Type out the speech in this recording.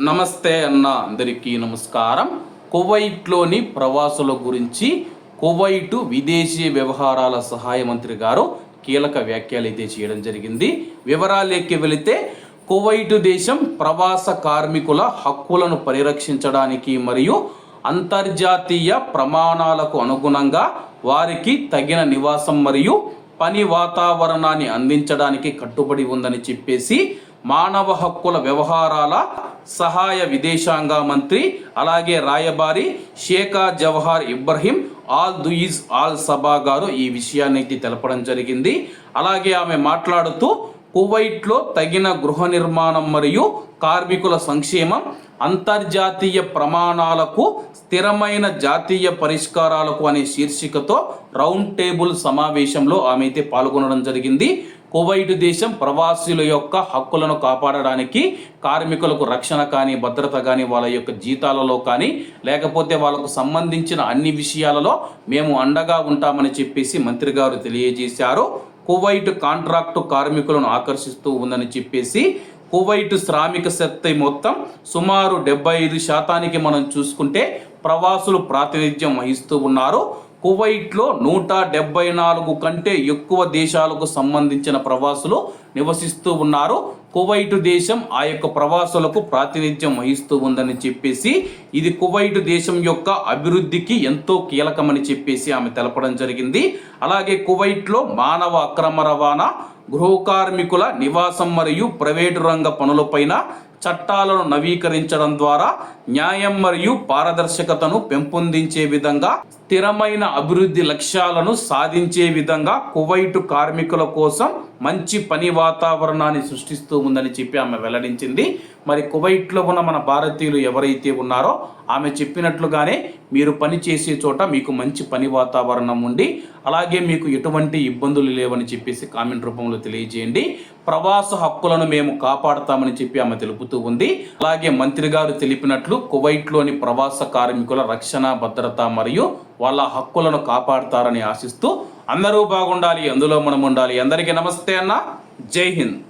నమస్తే అన్న అందరికీ నమస్కారం. కువైట్లోని ప్రవాసుల గురించి కువైటు విదేశీ వ్యవహారాల సహాయ మంత్రి గారు కీలక వ్యాఖ్యలు అయితే చేయడం జరిగింది. వివరాలేకి వెళితే కువైటు దేశం ప్రవాస కార్మికుల హక్కులను పరిరక్షించడానికి మరియు అంతర్జాతీయ ప్రమాణాలకు అనుగుణంగా వారికి తగిన నివాసం మరియు పని వాతావరణాన్ని అందించడానికి కట్టుబడి ఉందని చెప్పేసి మానవ హక్కుల వ్యవహారాల సహాయ విదేశాంగ మంత్రి అలాగే రాయబారి Sheikha Jawaher Ibrahim Al Duaij Al Sabah గారు ఈ విషయాన్ని తెలపడం జరిగింది. అలాగే ఆమె మాట్లాడుతూ కువైట్లో తగిన గృహ నిర్మాణం మరియు కార్మికుల సంక్షేమం అంతర్జాతీయ ప్రమాణాలకు స్థిరమైన జాతీయ పరిష్కారాలకు అనే శీర్షికతో రౌండ్ టేబుల్ సమావేశంలో ఆమె అయితే పాల్గొనడం జరిగింది. కువైట్ దేశం ప్రవాసుల యొక్క హక్కులను కాపాడడానికి కార్మికులకు రక్షణ కానీ భద్రత కానీ వాళ్ళ యొక్క జీతాలలో కానీ లేకపోతే వాళ్ళకు సంబంధించిన అన్ని విషయాలలో మేము అండగా ఉంటామని చెప్పేసి మంత్రి గారు తెలియజేశారు. కువైట్ కాంట్రాక్టు కార్మికులను ఆకర్షిస్తూ ఉందని చెప్పేసి కువైట్ శ్రామిక శక్తి మొత్తం సుమారు డెబ్బై ఐదు శాతానికి మనం చూసుకుంటే ప్రవాసులు ప్రాతినిధ్యం వహిస్తూ ఉన్నారు. కువైట్లో నూట డెబ్బై నాలుగు కంటే ఎక్కువ దేశాలకు సంబంధించిన ప్రవాసులు నివసిస్తూ ఉన్నారు. కువైట్ దేశం ఆ యొక్క ప్రవాసులకు ప్రాతినిధ్యం వహిస్తూ ఉందని చెప్పేసి ఇది కువైట్ దేశం యొక్క అభివృద్ధికి ఎంతో కీలకమని చెప్పేసి ఆమె తెలపడం జరిగింది. అలాగే కువైట్లో మానవ అక్రమ రవాణా గృహ కార్మికుల నివాసం మరియు ప్రైవేటు రంగ పనులపైన చట్టాలను నవీకరించడం ద్వారా న్యాయం మరియు పారదర్శకతను పెంపొందించే విధంగా స్థిరమైన అభివృద్ధి లక్ష్యాలను సాధించే విధంగా కువైటు కార్మికుల కోసం మంచి పని వాతావరణాన్ని సృష్టిస్తూ ఉందని చెప్పి ఆమె వెల్లడించింది. మరి కువైట్లో ఉన్న మన భారతీయులు ఎవరైతే ఉన్నారో ఆమె చెప్పినట్లుగానే మీరు పని చేసే చోట మీకు మంచి పని వాతావరణం ఉండి అలాగే మీకు ఎటువంటి ఇబ్బందులు లేవని చెప్పేసి కామెంట్ రూపంలో తెలియజేయండి. ప్రవాస హక్కులను మేము కాపాడతామని చెప్పి ఆమె తెలుపుతూ ఉంది. అలాగే మంత్రి గారు తెలిపినట్లు కువైట్లోని ప్రవాస కార్మికుల రక్షణ భద్రత మరియు వాళ్ళ హక్కులను కాపాడతారని ఆశిస్తూ అందరూ బాగుండాలి అందులో మనం ఉండాలి. అందరికీ నమస్తే అన్న. జై హింద్.